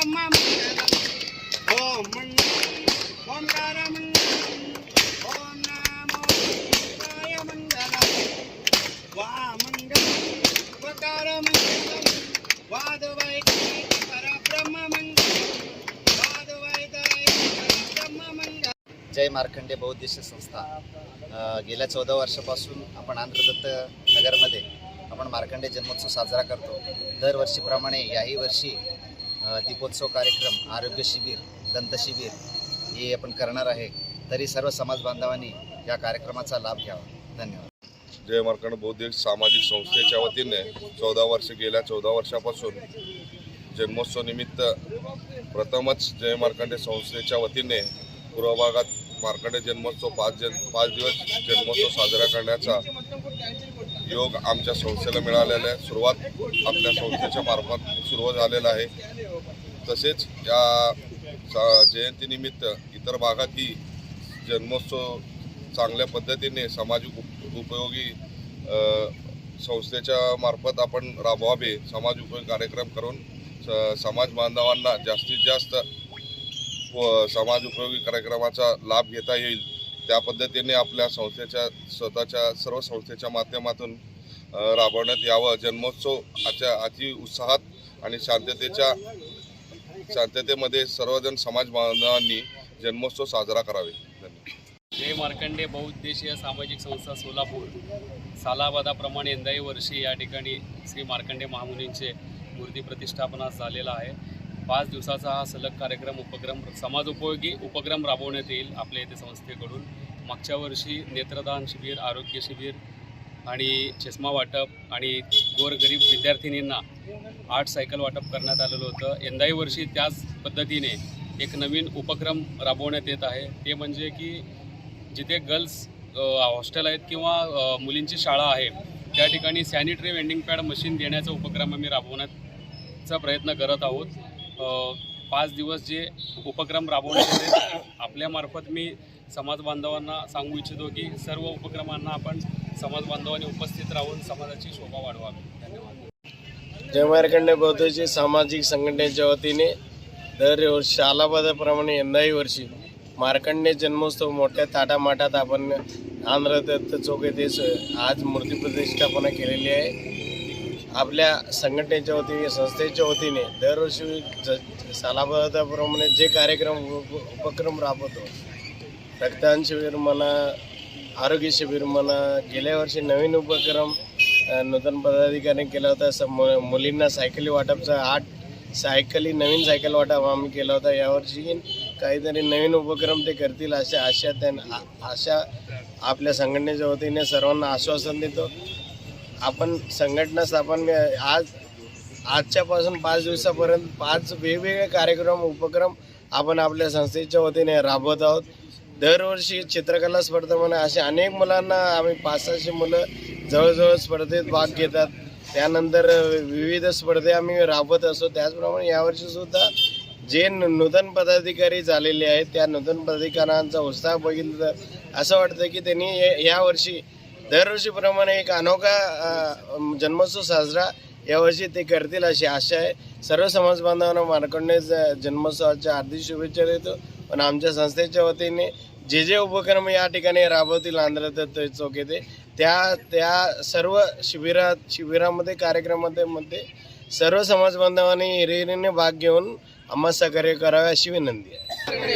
ब्रह्ममण्डलम् ॐ मण्डलम् ओंकार मण्डलम् ॐ नमो शिवाय मण्डलम् वा मण्डलम् वकार मण्डलम् वादवैतैक परब्रह्ममण्डलम् वादवैतैक परब्रह्ममण्डलम् जय मार्कंडे बौद्धिश संस्था. गेल्या चौदा वर्षापासून आपण आंध्रदत्त नगरमध्ये आपण मार्कंडे जन्मोत्सव साजरा करतो. दरवर्षीप्रमाणे याही वर्षी दीपोत्सव कार्यक्रम आरोग्य शिबिर दंतशिबिर हे आपण करणार आहे. तरी सर्व समाज बांधवांनी या कार्यक्रमाचा लाभ घ्यावा. धन्यवाद. जय मार्कंड बौद्धिक सामाजिक संस्थेच्या वतीने चौदा वर्ष गेल्या चौदा वर्षापासून जन्मोत्सव निमित्त प्रथमच जय मार्कंडे संस्थेच्या वतीने पूर्व भागात मार्कंडे जन्मोत्सव पाच जन पाच दिवस जन्मोत्सव साजरा करण्याचा योग आमच्या संस्थेला मिळालेला आहे. सुरुवात आपल्या संस्थेच्या मार्फत सुरू झालेला आहे. तसेच या जयंतीनिमित्त इतर भागातही जन्मोत्सव चांगल्या पद्धतीने सामाजिक उप उपयोगी संस्थेच्या मार्फत आपण राबवावे. समाज उपयोगी कार्यक्रम करून स समाज बांधवांना जास्तीत जास्त व समाज उपयोगी कार्यक्रमाचा लाभ घेता येईल. त्या पद्धतीने आपल्या संस्थेच्या स्वतःच्या सर्व संस्थेच्या माध्यमातून राबवण्यात यावं. जन्मोत्सव आजच्या अति उत्साहात आणि शांततेच्या शांततेमध्ये सर्वजण समाज बांधवांनी जन्मोत्सव साजरा करावे. जय मार्कंडे बहुउद्देशीय सामाजिक संस्था सोलापूर. सालाबादाप्रमाणे यंदाही वर्षी या ठिकाणी श्री मार्कंडे महामुनींचे मूर्ती प्रतिष्ठापना झालेला आहे. पाच दिवसाचा हा सलग कार्यक्रम उपक्रम समाजोपयोगी उपक्रम राबवण्यात येईल आपल्या येथे संस्थेकडून. मागच्या वर्षी नेत्रदान शिबिर आरोग्य शिबिर आणि चष्मा वाटप आणि गोरगरीब विद्यार्थिनींना आठ सायकल वाटप करण्यात आलेलं होतं. यंदाही वर्षी त्याच पद्धतीने एक नवीन उपक्रम राबवण्यात येत आहे. ते म्हणजे की जिथे गर्ल्स हॉस्टेल आहेत किंवा मुलींची शाळा आहे त्या ठिकाणी सॅनिटरी वेंडिंग पॅड मशीन देण्याचा उपक्रम आम्ही राबवण्याचा प्रयत्न करत आहोत. पाच दिवस जे उपक्रम राबवण्यात येते आपल्यामार्फत मी समाज बांधवांना सांगू इच्छितो की सर्व उपक्रमांना आपण समाज बांधवांनी उपस्थित राहून समाजाची शोभा वाढवावी. धन्यवाद. जय मार्कंडे बौद्धची सामाजिक संघटनेच्या वतीने दरवर्षी शालाबादाप्रमाणे यंदाही वर्षी मार्कंडे जन्मोत्सव मोठ्या ताटामाटात आपण आंध्र दत्त चौक येथे आज मूर्ती प्रतिष्ठापना केलेली आहे. आपल्या संघटनेच्या वतीने संस्थेच्या वतीने दरवर्षी ज सालाबादाप्रमाणे जे कार्यक्रम उप उपक्रम राबवतो रक्तदान शिबिर म्हणा आरोग्य शिबिर म्हणा गेल्या वर्षी नवीन उपक्रम नूतन पदाधिकारी केला होता. स मु- मुलींना सायकली वाटपचा आठ सायकली नवीन सायकल वाटप आम्ही केला होता. यावर्षी काहीतरी नवीन उपक्रम ते करतील अशा आशा त्यांना आ- आशा आपल्या संघटनेच्या वतीने सर्वांना आश्वासन देतो. आपण संघटना स्थापन आज आजच्यापासून पाच दिवसापर्यंत पाच वेगवेगळे कार्यक्रम उपक्रम आपण आपल्या संस्थेच्या वतीने राबवत आहोत. दरवर्षी चित्रकला स्पर्धा म्हणा अशा अनेक मुलांना आम्ही पाच सहाशे मुलं जवळजवळ स्पर्धेत भाग घेतात. त्यानंतर विविध स्पर्धे आम्ही राबवत असतो. त्याचप्रमाणे यावर्षी सुद्धा जे नूतन पदाधिकारी झालेले आहेत त्या नूतन पदाधिकाऱ्यांचा उत्साह बघितलं तर असं वाटतं की त्यांनी यावर्षी दरवर्षीप्रमाणे एक अनोखा जन्मोत्सव साजरा यावर्षी ते करतील अशी आशा आहे. सर्व समाज बांधवांना मार्कंडे ज- जन्मोत्सवाच्या हार्दिक शुभेच्छा देतो. पण आमच्या संस्थेच्या वतीने जे जे उपक्रम या ठिकाणी राबवतील आंध्र चौक येथे त्या त्या सर्व शिबिरात शिबिरामध्ये कार्यक्रमामध्ये मध्ये सर्व समाज बांधवांनी भाग घेऊन आम्हा सहकार्य करावे अशी विनंती आहे.